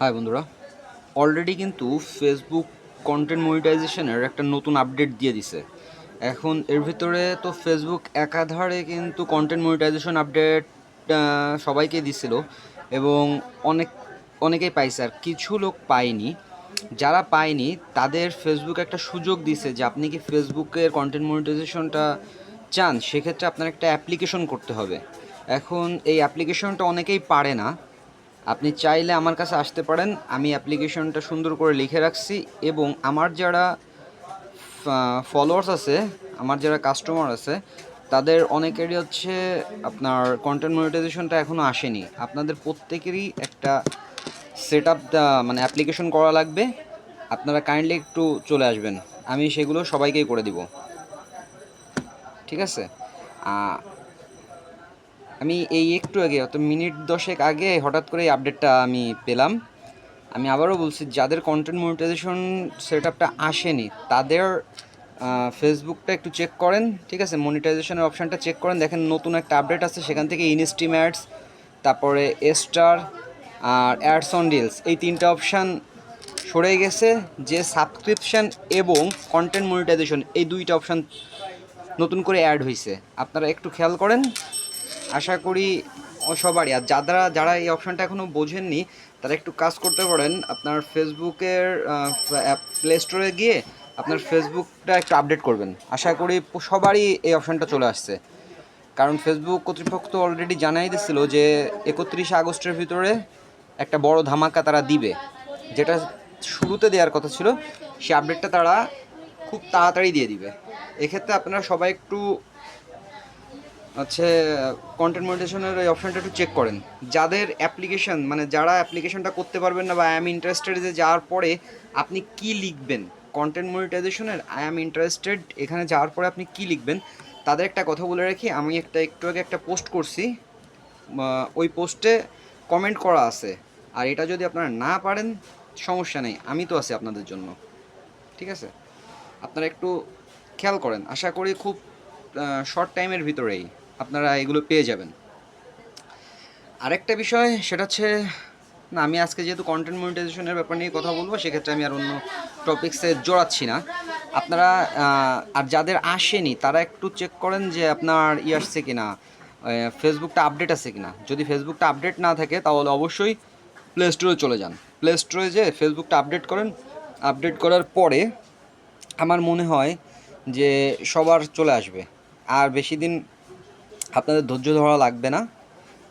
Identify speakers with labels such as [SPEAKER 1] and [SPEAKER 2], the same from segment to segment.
[SPEAKER 1] High বন্ধুরা। Already কিন্তু Facebook content মনিটাইজেশনের একটা নতুন আপডেট দিয়ে দিছে। এখন এর ভিতরে তো ফেসবুক একাধারে কিন্তু কন্টেন্ট মনিটাইজেশন আপডেট সবাইকে দিছিল এবং অনেক, অনেকেই পাইছে। আর কিছু লোক পায়নি। যারা পায়নি, তাদের ফেসবুক একটা সুযোগ দিছে যে আপনি কি ফেসবুকের কন্টেন্ট মনিটাইজেশনটা চান, সেক্ষেত্রে আপনার একটা অ্যাপ্লিকেশন করতে হবে। এখন এই অ্যাপ্লিকেশনটা অনেকেই পারে না। আপনি চাইলে আমার কাছে আসতে পারেন। আমি অ্যাপ্লিকেশনটা সুন্দর করে লিখে রাখছি এবং আমার যারা ফলোয়ার্স আছে, আমার যারা কাস্টমার আছে, তাদের অনেকেরই হচ্ছে আপনার কন্টেন্ট মনিটাইজেশনটা এখনও আসেনি। আপনাদের প্রত্যেকেরই একটা সেট আপ মানে অ্যাপ্লিকেশন করা লাগবে। আপনারা কাইন্ডলি একটু চলে আসবেন। আমি সেগুলো সবাইকেই করে দিব। ঠিক আছে? আমি এই একটু আগে অত মিনিট দশেক আগে হঠাৎ করে এই আপডেটটা আমি পেলাম। আমি আবারও বলছি, যাদের কন্টেন্ট মনিটাইজেশন সেট আপটা আসেনি, তাদের ফেসবুকটা একটু চেক করেন, ঠিক আছে? মনিটাইজেশনের অপশানটা চেক করেন, দেখেন নতুন একটা আপডেট আছে সেখান থেকে ইনস্টিম অ্যাডস তারপরে এস্টার আর অ্যাডস অন ডিলস এই তিনটা অপশান সরে গেছে। যে সাবস্ক্রিপশন এবং কন্টেন্ট মনিটাইজেশন এই দুইটা অপশান নতুন করে অ্যাড হয়েছে আপনারা একটু খেয়াল করেন আশা করি সবারই। আর যারা যারা এই অপশানটা এখনও বোঝেননি, তারা একটু কাজ করতে পারেন। আপনার ফেসবুকের প্লে স্টোরে গিয়ে আপনার ফেসবুকটা একটু আপডেট করবেন। আশা করি সবারই এই অপশানটা চলে আসছে। কারণ ফেসবুক কর্তৃপক্ষ তো অলরেডি জানাই দিছিল যে একত্রিশে আগস্টের ভিতরে একটা বড় ধামাকা তারা দিবে। যেটা শুরুতে দেওয়ার কথা ছিল সেই আপডেটটা তারা খুব তাড়াতাড়ি দিয়ে দিবে। এক্ষেত্রে আপনারা সবাই একটু হচ্ছে কন্টেন্ট মনিটেশনের এই অপশনটা একটু চেক করেন। যাদের অ্যাপ্লিকেশন মানে যারা অ্যাপ্লিকেশনটা করতে পারবেন না বা আই এম ইন্টারেস্টেড যে যাওয়ার পরে আপনি কি লিখবেন? কন্টেন্ট মনিটাইজেশনের আই এম ইন্টারেস্টেড এখানে যাওয়ার পরে আপনি কি লিখবেন? তাদের একটা কথা বলে রাখি, আমি একটা, একটু আগে একটা পোস্ট করছি। ওই পোস্টে কমেন্ট করা আছে। আর এটা যদি আপনারা না পারেন, সমস্যা নেই, আমি তো আছি আপনাদের জন্য। ঠিক আছে? আপনারা একটু খেয়াল করেন। আশা করি খুব শর্ট টাইমের ভিতরেই। আপনারা এগুলো পেয়ে যাবেন। আরেকটা বিষয় সেটা হচ্ছে, না, আমি আজকে যেহেতু কন্টেন্ট মনিটাইজেশনের ব্যাপার নিয়ে কথা বলব, সেক্ষেত্রে আমি আর অন্য টপিক্সে জড়াচ্ছি না। আপনারা আর যাদের আসেনি, তারা একটু চেক করেন যে আপনার ই আসছে কিনা ফেসবুকটা আপডেট আছে কিনা। যদি ফেসবুকটা আপডেট না থাকে, তাহলে অবশ্যই প্লে স্টোরে চলে যান। প্লে স্টোরে যে ফেসবুকটা আপডেট করেন আপডেট করার পরে আমার মনে হয় যে সবার চলে আসবে। আর বেশি দিন আপনাদের ধৈর্য ধরা লাগবে না।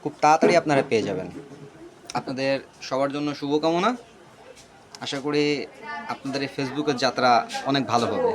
[SPEAKER 1] খুব তাড়াতাড়ি আপনারা পেয়ে যাবেন। আপনাদের সবার জন্য শুভকামনা। আশা করি আপনাদের এই ফেসবুকের যাত্রা অনেক ভালো হবে।